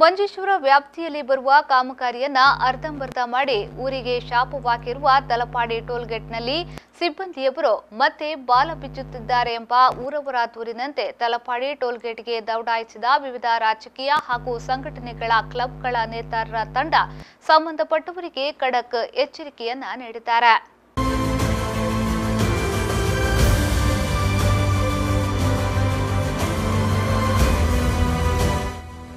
ಮಂಜೇಶ್ವರ ವ್ಯಾಪ್ತಿಯಲ್ಲಿ ಬರುವ ಕಾಮಗಾರಿಯನ್ನ ಅರ್ಧಂಬರ್ಧ ಮಾಡಿ ಊರಿಗೆ ಶಾಪವಾಗಿರುವ ತಲಪಾಡಿ ಟೋಲ್ಗೇಟ್ನಲ್ಲಿ ಸಿಬ್ಬಂದಿಯೊಬ್ಬರು ಮತ್ತೆ ಬಾಲ ಬಿಚ್ಚುತ್ತಿದ್ದಾರೆ ಎಂಬ ಊರವರ ದೂರಿನಂತೆ ತಲಪಾಡಿ ಟೋಲ್ಗೇಟ್ಗೆ ದೌಡಾಯಿಸಿದ ವಿವಿಧ ರಾಜಕೀಯ ಹಾಗೂ ಸಂಘಟನೆಗಳ ಕ್ಲಬ್ಗಳ ನೇತಾರರ ತಂಡ ಸಂಬಂಧಪಟ್ಟವರಿಗೆ ಖಡಕ್ ಎಚ್ಚರಿಕೆಯನ್ನ ನೀಡಿದ್ದಾರೆ.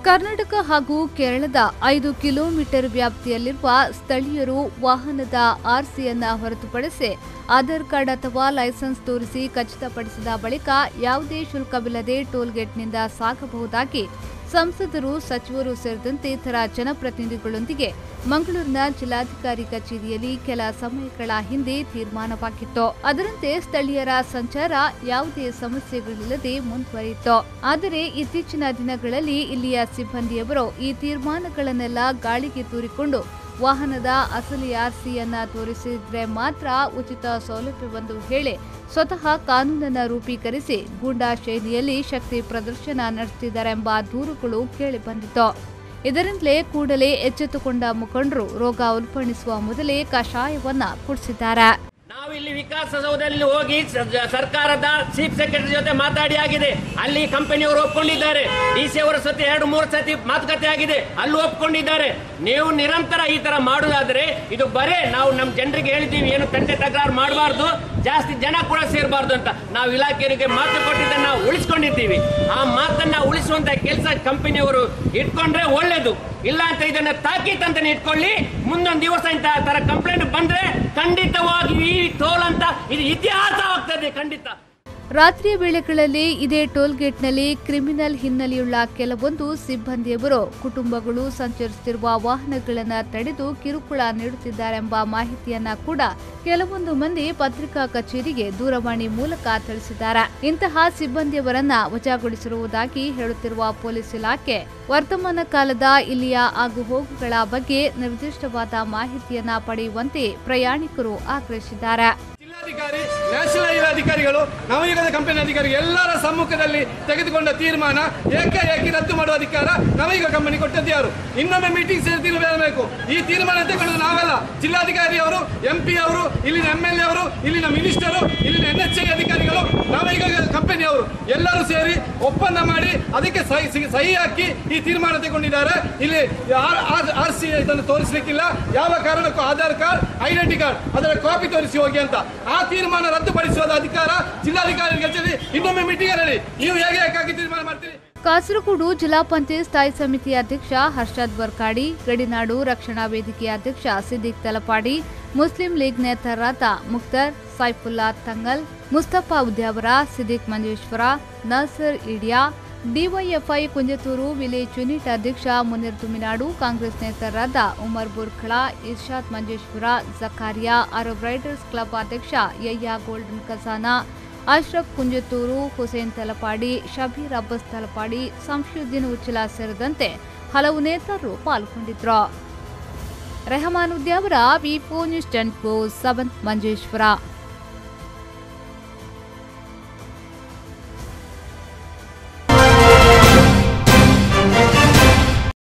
ಕರ್ನಾಟಕ ಹಾಗೂ ಕೇರಳದ ಐದು ಕಿಲೋಮೀಟರ್ ವ್ಯಾಪ್ತಿಯಲ್ಲಿರುವ ಸ್ಥಳೀಯರು ವಾಹನದ ಆರ್ಸಿಯನ್ನ ಹೊರತುಪಡಿಸಿ ಆಧಾರ್ ಕಾರ್ಡ್ ಅಥವಾ ಲೈಸೆನ್ಸ್ ತೋರಿಸಿ ಖಚಿತಪಡಿಸಿದ ಬಳಿಕ ಯಾವುದೇ ಶುಲ್ಕವಿಲ್ಲದೆ ಟೋಲ್ಗೇಟ್ನಿಂದ ಸಾಗಬಹುದಾಗಿ ಸಂಸದರು, ಸಚಿವರು ಸೇರಿದಂತೆ ಇತರ ಜನಪ್ರತಿನಿಧಿಗಳೊಂದಿಗೆ ಮಂಗಳೂರಿನ ಜಿಲ್ಲಾಧಿಕಾರಿ ಕಚೇರಿಯಲ್ಲಿ ಕೆಲ ಸಮಯಗಳ ಹಿಂದೆ ತೀರ್ಮಾನವಾಗಿತ್ತು. ಅದರಂತೆ ಸ್ಥಳೀಯರ ಸಂಚಾರ ಯಾವುದೇ ಸಮಸ್ಯೆಗಳಿಲ್ಲದೆ ಮುಂದುವರಿಯಿತು. ಆದರೆ ಇತ್ತೀಚಿನ ದಿನಗಳಲ್ಲಿ ಇಲ್ಲಿಯ ಸಿಬ್ಬಂದಿಯವರು ಈ ತೀರ್ಮಾನಗಳನ್ನೆಲ್ಲ ಗಾಳಿಗೆ ತೂರಿಕೊಂಡು ವಾಹನದ ಅಸಲಿ ಆರ್ಸಿಯನ್ನ ತೋರಿಸಿದ್ರೆ ಮಾತ್ರ ಉಚಿತ ಸೌಲಭ್ಯವೆಂದು ಹೇಳಿ ಸ್ವತಃ ಕಾನೂನನ್ನು ರೂಪೀಕರಿಸಿ ಗೂಂಡಾ ಶೈಲಿಯಲ್ಲಿ ಶಕ್ತಿ ಪ್ರದರ್ಶನ ನಡೆಸುತ್ತಿದ್ದಾರೆಂಬ ದೂರುಗಳು ಕೇಳಿಬಂದಿತು ಇದರಿಂದಲೇ ಕೂಡಲೇ ಎಚ್ಚೆತ್ತುಕೊಂಡ ಮುಖಂಡರು ರೋಗ ಉಲ್ಪಣಿಸುವ ಮೊದಲೇ ಕಷಾಯವನ್ನ ಕುಡಿಸಿದ್ದಾರೆ. ಇಲ್ಲಿ ವಿಕಾಸಸೌಧದಲ್ಲಿ ಹೋಗಿ ಸರ್ಕಾರದ ಚೀಫ್ ಸೆಕ್ರೆಟರಿ ಜೊತೆ ಮಾತಾಡಿ ಆಗಿದೆ. ಅಲ್ಲಿ ಕಂಪನಿಯವರು ಒಪ್ಕೊಂಡಿದ್ದಾರೆ. ಡಿ ಸಿ ಅವರ ಸತಿ ಎರಡು, ಮೂರು ಸತಿ ಮಾತುಕತೆ ಆಗಿದೆ. ಅಲ್ಲೂ ಒಪ್ಕೊಂಡಿದ್ದಾರೆ. ನೀವು ನಿರಂತರ ಈ ತರ ಮಾಡುದಾದ್ರೆ ಇದು ಬರೇ ನಾವು ನಮ್ಮ ಜನರಿಗೆ ಹೇಳ್ತೀವಿ ಏನು ತಂಟೆ ತಕರಾರು ಮಾಡಬಾರ್ದು. ಜಾಸ್ತಿ ಜನ ಕೂಡ ಸೇರಬಾರ್ದು ಅಂತ ನಾವು ಇಲಾಖೆಯವರಿಗೆ ಮಾತು ಕೊಟ್ಟಿದ್ದನ್ನ ನಾವು ಉಳಿಸ್ಕೊಂಡಿದ್ದೀವಿ. ಆ ಮಾತನ್ನ ಉಳಿಸುವಂತ ಕೆಲಸ ಕಂಪನಿಯವರು ಇಟ್ಕೊಂಡ್ರೆ ಒಳ್ಳೇದು. ಇಲ್ಲ ಅಂತ ಇದನ್ನ ತಾಕೀತ್ ಅಂತ ಇಟ್ಕೊಳ್ಳಿ. ಮುಂದೊಂದು ದಿವಸ ಇಂತಹ ತರ ಕಂಪ್ಲೇಂಟ್ ಬಂದ್ರೆ ಖಂಡಿತವಾಗಿ ಅಂತ ಇದು ಇತಿಹಾಸ ಆಗ್ತದೆ ಖಂಡಿತ. ರಾತ್ರಿಯ ವೇಳೆಗಳಲ್ಲಿ ಇದೇ ಟೋಲ್ಗೇಟ್ನಲ್ಲಿ ಕ್ರಿಮಿನಲ್ ಹಿನ್ನೆಲೆಯುಳ್ಳ ಕೆಲವೊಂದು ಸಿಬ್ಬಂದಿಯವರು ಕುಟುಂಬಗಳು ಸಂಚರಿಸುತ್ತಿರುವ ವಾಹನಗಳನ್ನು ತಡೆದು ಕಿರುಕುಳ ನೀಡುತ್ತಿದ್ದಾರೆಂಬ ಮಾಹಿತಿಯನ್ನ ಕೂಡ ಕೆಲವೊಂದು ಮಂದಿ ಪತ್ರಿಕಾ ಕಚೇರಿಗೆ ದೂರವಾಣಿ ಮೂಲಕ ತಿಳಿಸಿದ್ದಾರೆ. ಇಂತಹ ಸಿಬ್ಬಂದಿಯವರನ್ನ ವಜಾಗೊಳಿಸಿರುವುದಾಗಿ ಹೇಳುತ್ತಿರುವ ಪೊಲೀಸ್ ಇಲಾಖೆ, ವರ್ತಮಾನ ಕಾಲದ ಇಲ್ಲಿಯ ಆಗುಹೋಗುಗಳ ಬಗ್ಗೆ ನಿರ್ದಿಷ್ಟವಾದ ಮಾಹಿತಿಯನ್ನ ಪಡೆಯುವಂತೆ ಪ್ರಯಾಣಿಕರು ಆಗ್ರಹಿಸಿದ್ದಾರೆ. ನ್ಯಾಷನಲ್ ಅಧಿಕಾರಿಗಳು ನವಯುಗದ ಕಂಪನಿ ಅಧಿಕಾರಿ ಎಲ್ಲರ ಸಮ್ಮುಖದಲ್ಲಿ ತೆಗೆದುಕೊಂಡ ತೀರ್ಮಾನ ಏಕಾಏಕಿ ರದ್ದು ಮಾಡುವ ಅಧಿಕಾರ ನವಯುಗ ಕಂಪನಿ ಕೊಟ್ಟದ್ದು ಯಾರು? ಇನ್ನೊಮ್ಮೆ ಮೀಟಿಂಗ್ ಸೇರಿ ತೀರ್ಮಾನಬೇಕು ಈ ತೀರ್ಮಾನ ತಗೊಳ್ಳೋದು ನಾವೆಲ್ಲ. ಜಿಲ್ಲಾಧಿಕಾರಿ ಅವರು ಎಂ ಪಿ ಅವರು, ಇಲ್ಲಿನ ಎಂ ಎಲ್ ಎ ಅವರು, ಇಲ್ಲಿನ ಮಿನಿಸ್ಟರು ಇಲ್ಲಿನ ಎನ್ ಎಚ್ ಐ ಅಧಿಕಾರಿಗಳು ನವಯುಗ ಕಂಪನಿಯವರು ಎಲ್ಲರೂ ಸೇರಿ ಒಪ್ಪಂದ ಮಾಡಿ ಅದಕ್ಕೆ ಸಹಿ ಸಹಿ ಹಾಕಿ ಈ ತೀರ್ಮಾನ ತಗೊಂಡಿದ್ದಾರೆ ಇಲ್ಲಿ ಆರ್ ಸಿ ಇದನ್ನು ತೋರಿಸಲಿಕ್ಕಿಲ್ಲ. ಯಾವ ಕಾರಣಕ್ಕೂ ಆಧಾರ್ ಕಾರ್ಡ್ ಐಡೆಂಟಿ ಕಾರ್ಡ್ ಅದರ ಕಾಪಿ ತೋರಿಸಿ ಹೋಗಿ ಅಂತ. ಆ ತೀರ್ಮಾನ ರದ್ದುಪಡಿಸುವ ಅಧಿಕಾರ ಜಿಲ್ಲಾಧಿಕಾರಿಗಳಿಗೆ ಕಚೇರಿ ಇನ್ನೊಮ್ಮೆ ಮೀಟಿಂಗ್ ಹೇಳಿ. ನೀವು ಹೇಗೆ ಏಕಾಗಿ ತೀರ್ಮಾನ ಮಾಡ್ತೀರಿ? ಕಾಸರಗೋಡು ಜಿಲ್ಲಾ ಪಂಚಾಯತ್ ಸ್ಥಾಯಿ ಸಮಿತಿ ಅಧ್ಯಕ್ಷ ಹರ್ಷದ್ ಬರ್ಕಾಡಿ ಗಡಿನಾಡು ರಕ್ಷಣಾ ವೇದಿಕೆಯ ಅಧ್ಯಕ್ಷ ಸಿದ್ದಿಕ್ ತಲಪಾಡಿ, ಮುಸ್ಲಿಂ ಲೀಗ್ ನೇತಾರರಾದ Mukhtar Saifulla Thangal, Mustafa Udyavara Siddiq Manjeshwar, Nasar Idiya DYFI Kunjathur village unit ಅಧ್ಯಕ್ಷ Munir Thuminadu, Congress ನೇತಾರರಾದ Umar Burkhala, Irshad Manjeshwar, Zakariya, Arab riders club ಅಧ್ಯಕ್ಷ ಯಯ್ಯಾ ಗೋಲ್ಡನ್ ಖಜಾನಾ, ಅಶ್ರಫ್ ಕುಂಜತೂರು ಹುಸೇನ್ ತಲಪಾಡಿ, ಶಬೀರ್ ಅಬ್ಬಸ್ ತಲಪಾಡಿ, ಸಂಶುದ್ದೀನ್ ಉಚ್ಚಲ ಸೇರಿದಂತೆ ಹಲವು ನೇತಾರರು ಪಾಲ್ಗೊಂಡಿದ್ದರು. ರೆಹಮಾನ್ ಉದ್ಯಾವರ, ವಿಪೋ ನ್ಯೂಸ್ ಟೆನ್ ಸಬಂತ್ ಮಂಜೇಶ್ವರ.